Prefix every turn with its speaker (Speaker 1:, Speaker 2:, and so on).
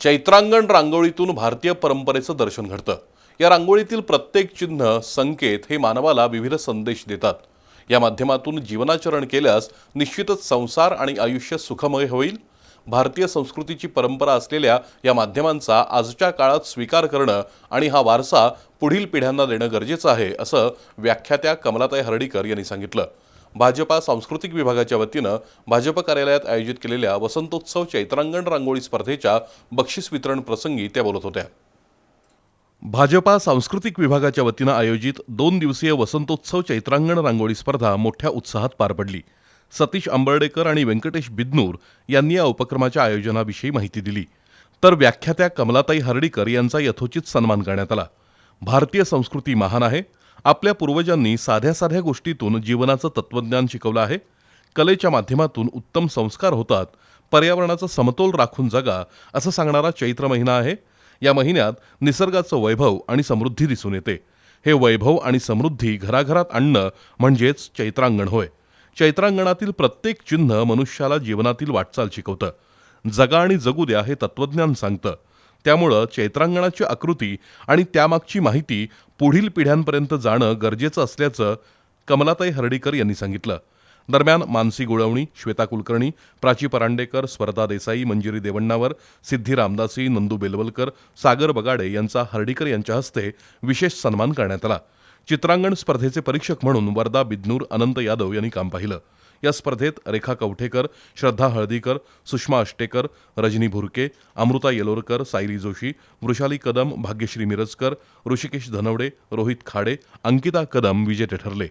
Speaker 1: चैत्रांगण रांगोळीतून भारतीय परंपरेचं दर्शन घडतं. या रांगोळीतील प्रत्येक चिन्ह संकेत हे मानवाला विविध संदेश देतात. या माध्यमातून जीवनाचरण केल्यास निश्चितच संसार आणि आयुष्य सुखमय होईल. भारतीय संस्कृतीची परंपरा असलेल्या या माध्यमांचा आजच्या काळात स्वीकार करणं आणि हा वारसा पुढील पिढ्यांना देणं गरजेचं आहे असं व्याख्यात्या कमलाताई हर्डीकर यांनी सांगितलं. भाजपा सांस्कृतिक विभागाच्या वतीनं भाजप कार्यालयात आयोजित केलेल्या वसंतोत्सव चैत्रांगण रांगोळी स्पर्धेच्या बक्षीस वितरण प्रसंगी त्या बोलत होत्या. भाजपा सांस्कृतिक विभागाच्या वतीनं आयोजित दोन दिवसीय वसंतोत्सव चैत्रांगण रांगोळी स्पर्धा मोठ्या उत्साहात पार पडली. सतीश आंबर्डेकर आणि व्यंकटेश बिदनूर यांनी या उपक्रमाच्या आयोजनाविषयी माहिती दिली. तर व्याख्यात्या कमलाताई हर्डीकर यांचा यथोचित सन्मान करण्यात आला. भारतीय संस्कृती महान आहे. आपल्या पूर्वजांनी साध्या साध्या गोष्टीतून जीवनाचं तत्वज्ञान शिकवलं आहे. कलेच्या माध्यमातून उत्तम संस्कार होतात. पर्यावरणाचा समतोल राखून जगा असं सांगणारा चैत्र महिना आहे. या महिन्यात निसर्गाचं वैभव आणि समृद्धी दिसून येते. हे वैभव आणि समृद्धी घराघरात आणणं म्हणजेच चैत्रांगण होय. चैत्रांगणातील प्रत्येक चिन्ह मनुष्याला जीवनातील वाटचाल शिकवतं. जगा आणि जगू द्या हे तत्वज्ञान सांगतं. त्यामुळं चैत्रांगणाची आकृती आणि त्यामागची माहिती पुढील पिढ्यांपर्यंत जाणं गरजेचं असल्याचं कमलाताई हर्डीकर यांनी सांगितलं. दरम्यान मानसी गुळवणी श्वेता कुलकर्णी प्राची परांडेकर स्पर्धा देसाई मंजिरी देवण्णावर सिद्धी रामदासी नंदू बेलवलकर सागर बगाडे यांचा हर्डीकर यांच्या हस्ते विशेष सन्मान करण्यात आला. चित्रांगण स्पर्धेचे परीक्षक म्हणून वर्धा बिदनूर अनंत यादव यांनी काम पाहिलं. या स्पर्धेत रेखा कवठेकर श्रद्धा हळदीकर सुषमा अष्टेकर रजनी भुरके अमृता येलोरकर सायली जोशी वृषाली कदम भाग्यश्री मिरजकर ऋषिकेश धनवडे रोहित खाडे अंकिता कदम विजेते ठरले.